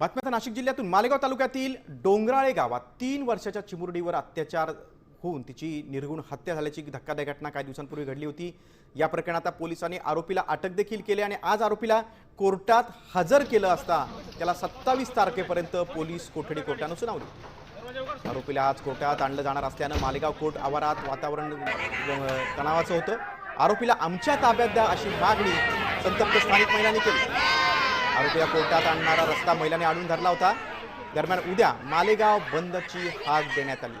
बातम्या नाशिक जिल्ह्यातून. मालेगाव तालुक्यातील डोंगराळे गावात तीन वर्षाच्या चिमुरडीवर अत्याचार होऊन तिची निर्गुण हत्या झाल्याची धक्कादायक घटना काही दिवसांपूर्वी घडली होती. या प्रकरणात आता पोलिसांनी आरोपीला अटक देखील केली आणि आज आरोपीला कोर्टात हजर केलं असता त्याला सत्तावीस तारखेपर्यंत पोलीस कोठडी कोर्टानं सुनावली. आरोपीला आज कोर्टात आणलं जाणार असल्यानं मालेगाव कोर्ट आवारात वातावरण तणावाचं होतं. आरोपीला आमच्या ताब्यात द्या अशी मागणी संतप्त स्थानिक महिलांनी केली. आरोपीला कोर्टात आणणारा रस्ता महिलांनी आणून धरला होता. दरम्यान उद्या मालेगाव बंदची हाक देण्यात आली